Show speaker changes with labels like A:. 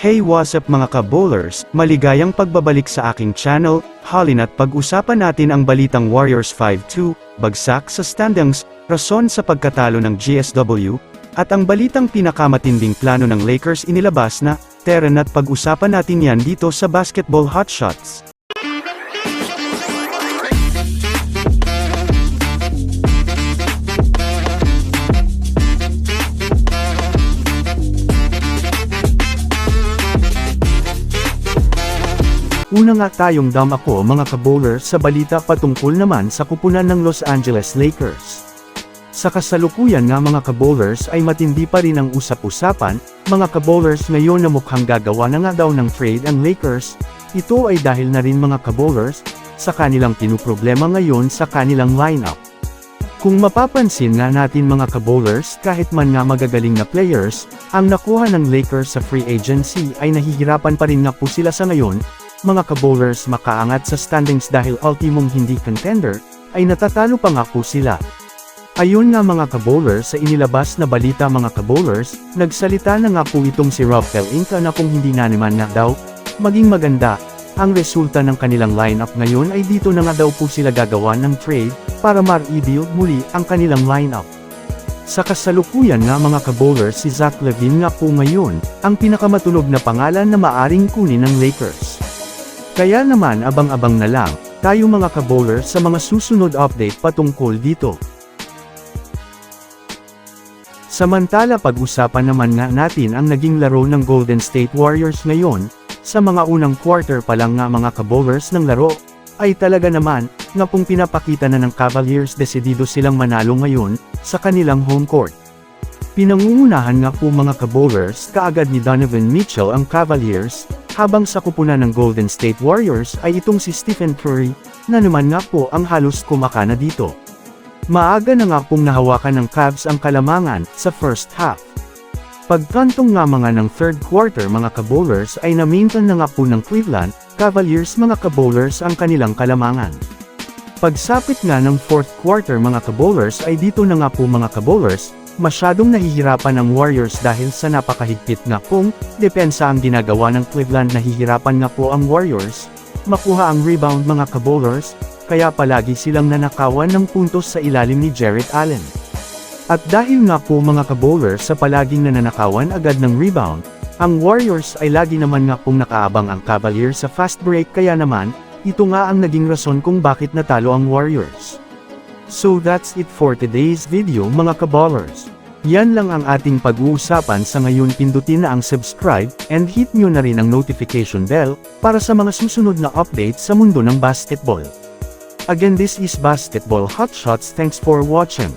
A: Hey what's up mga ka-bowlers, maligayang pagbabalik sa aking channel, halina't pag-usapan natin ang balitang Warriors 5-2, bagsak sa standings, rason sa pagkatalo ng GSW, at ang balitang pinakamatinding plano ng Lakers inilabas na, Teren at pag-usapan natin yan dito sa Basketball Hotshots. Una nga tayong dam ako mga kabowler sa balita patungkol naman sa kupunan ng Los Angeles Lakers. Sa kasalukuyan nga mga kabowlers ay matindi pa rin ang usap-usapan, mga kabowlers ngayon na mukhang gagawa na nga daw ng trade ang Lakers, ito ay dahil na rin mga kabowlers, sa kanilang pinuproblema ngayon sa kanilang lineup. Kung mapapansin nga natin mga kabowlers kahit man nga magagaling na players, ang nakuha ng Lakers sa free agency ay nahihirapan pa rin nga po sila sa ngayon, mga kabowlers makaangat sa standings dahil ultimong hindi contender, ay natatalo pa nga po sila. Ayun nga mga kabowlers sa inilabas na balita mga kabowlers, nagsalita na nga po itong si Rob Pelinka na kung hindi na naman nga daw, maging maganda, ang resulta ng kanilang lineup ngayon ay dito na nga daw po sila gagawa ng trade, para ma-rebuild muli ang kanilang lineup. Sa kasalukuyan nga mga kabowlers si Zach Levine nga po ngayon, ang pinakamatunog na pangalan na maaring kunin ng Lakers. Kaya naman abang-abang na lang, tayo mga kabowler sa mga susunod update patungkol dito. Samantala pag-usapan naman nga natin ang naging laro ng Golden State Warriors ngayon, sa mga unang quarter pa lang nga mga kabowlers ng laro, ay talaga naman, nga pong pinapakita na ng Cavaliers desidido silang manalo ngayon, sa kanilang home court. Pinangungunahan nga po mga kabowlers kaagad ni Donovan Mitchell ang Cavaliers, habang sa kupunan ng Golden State Warriors ay itong si Stephen Curry, na naman nga po ang halos kumakana dito. Maaga na nga pong nahawakan ng Cavs ang kalamangan sa first half. Pagkantong nga mga ng third quarter mga kabowlers ay na-maintain na nga po ng Cleveland, Cavaliers mga kabowlers ang kanilang kalamangan. Pagsapit nga ng fourth quarter mga kabowlers ay dito na nga po mga kabowlers, masyadong nahihirapan ang Warriors dahil sa napakahigpit nga pong, depensa ang ginagawa ng Cleveland nahihirapan nga po ang Warriors, makuha ang rebound mga kabowlers, kaya palagi silang nanakawan ng puntos sa ilalim ni Jarrett Allen. At dahil nga po mga kabowler sa palaging nananakawan agad ng rebound, ang Warriors ay lagi naman nga pong nakaabang ang Cavaliers sa fast break kaya naman, ito nga ang naging rason kung bakit natalo ang Warriors. So that's it for today's video mga kabowlers. Yan lang ang ating pag-uusapan sa ngayon pindutin na ang subscribe, and hit nyo na rin ang notification bell, para sa mga susunod na updates sa mundo ng basketball. Again this is Basketball Hotshots thanks for watching.